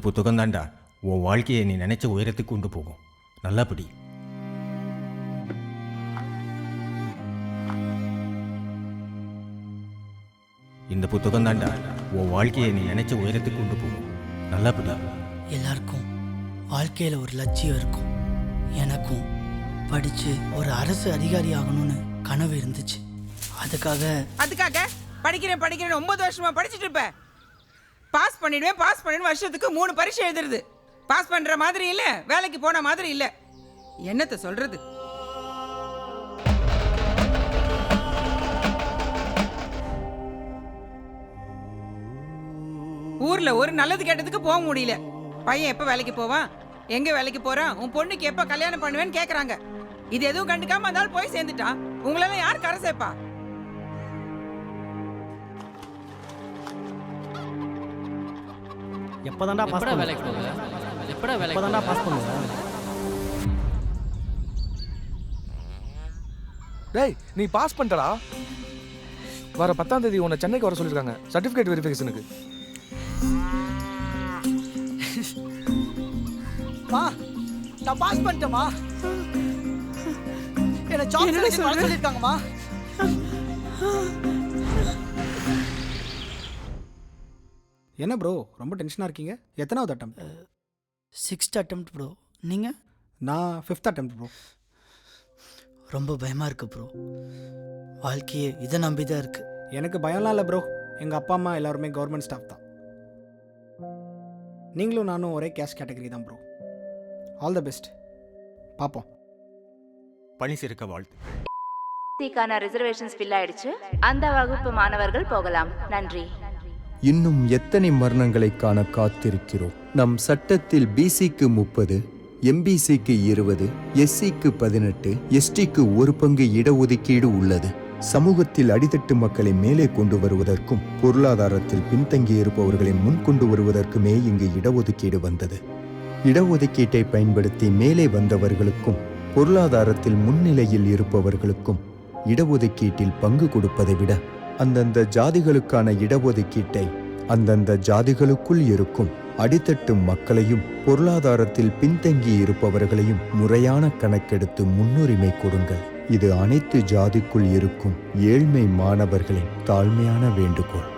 புத்தகம் தான்டா. உன் வாழ்க்கையை நீ நினைச்ச உயரத்துக்கு கொண்டு போகும். நல்லா படி. இந்த புத்தகம் தான்டா. உன் வாழ்க்கையை நீ நினைச்ச உயரத்துக்கு கொண்டு போகும். நல்லா படி. எல்லாருக்கும் வாழ்க்கையில் ஒரு லட்சியம் இருக்கும். எனக்கும் படித்து ஒரு அரசு அதிகாரி ஆகணும்னு கனவு இருந்துச்சு. அதுக்காக அதுக்காக படிக்கிறேன் படிக்கிறேன் ஒன்பது வருஷமா படிச்சுட்டு இருப்ப பாஸ் பண்ணிடுவேன் பாஸ் பண்ணிடுவேன் வருஷத்துக்கு மூணு பரீட்சை எழுதுறது. பாஸ் பண்ணுற மாதிரி இல்லை வேலைக்கு போன மாதிரி இல்லை. என்னத்தை சொல்கிறது ஊரில் ஒரு நல்லது கெட்டதுக்கு போக முடியல. பையன் எப்போ வேலைக்கு போவான் எங்கே வேலைக்கு போகிறான் உன் பொண்ணுக்கு எப்போ கல்யாணம் பண்ணுவேன்னு கேட்குறாங்க இது எதுவும் கண்டுக்காம அந்த போய் சேர்ந்துட்டான் உங்களெல்லாம் யார் கரை சேர்ப்பா எப்போதான்டா பாஸ் பண்ணுவ? வேலைக்கு போக எப்படா வேலைக்கு எப்போதான்டா போக? பாஸ் பண்ணுவ? டேய் நீ பாஸ் பண்ணிட்டடா. வர பத்தாம் தேதி உன்னை சென்னைக்கு வர சொல்லியிருக்காங்க. சர்டிஃபிகேட் வெரிஃபிகேஷனுக்கு மா நான் பாஸ் பண்ணிட்டேமா என்ன ஜாப் செலக்ஷன் என்ன ப்ரோ ரொம்ப டென்ஷனாக இருக்கீங்க? எத்தனாவது அட்டம் சிக்ஸ்த் அட்டெம்ப்ட் ப்ரோ நீங்கள் நான் ஃபிஃப்த் அட்டம் ப்ரோ ரொம்ப பயமாக இருக்கு ப்ரோ வாழ்க்கையே இதை நம்பி தான் இருக்கு. எனக்கு பயம்லாம் இல்லை ப்ரோ எங்கள் அப்பா அம்மா எல்லாருமே கவர்மெண்ட் ஸ்டாஃப் தான். நீங்களும் நானும் ஒரே கேஷ் கேட்டகரி தான் ப்ரோ ஆல் த பெஸ்ட் பார்ப்போம் பணி சிறக்க வாழ்த்து. சிக்கான ரிசர்வேஷன்ஸ் ஃபில் ஆயிடுச்சு. அந்த வகுப்பு மாணவர்கள் போகலாம். நன்றி. இன்னும் எத்தனை மரணங்களை காண காத்திருக்கிறோம்? நம் சட்டத்தில் பிசிக்கு முப்பது எம்பிசிக்கு இருபது எஸ்சிக்கு பதினெட்டு எஸ்டிக்கு ஒரு பங்கு இடஒதுக்கீடு உள்ளது. சமூகத்தில் அடித்தட்டு மக்களை மேலே கொண்டு வருவதற்கும் பொருளாதாரத்தில் பின்தங்கியிருப்பவர்களை முன் கொண்டு வருவதற்குமே இங்கு இடஒதுக்கீடு வந்தது. இடஒதுக்கீட்டை பயன்படுத்தி மேலே வந்தவர்களுக்கும் பொருளாதாரத்தில் முன்னிலையில் இருப்பவர்களுக்கும் இடஒதுக்கீட்டில் பங்கு கொடுப்பதை விட அந்தந்த ஜாதிகளுக்கான இடஒதுக்கீட்டை அந்தந்த ஜாதிகளுக்குள் இருக்கும் அடித்தட்டு மக்களையும் பொருளாதாரத்தில் பின்தங்கி இருப்பவர்களையும் முறையான கணக்கெடுத்து முன்னுரிமை கொடுங்கள். இது அனைத்து ஜாதிக்குள் இருக்கும் ஏழ்மை மாணவர்களின் தாழ்மையான வேண்டுகோள்.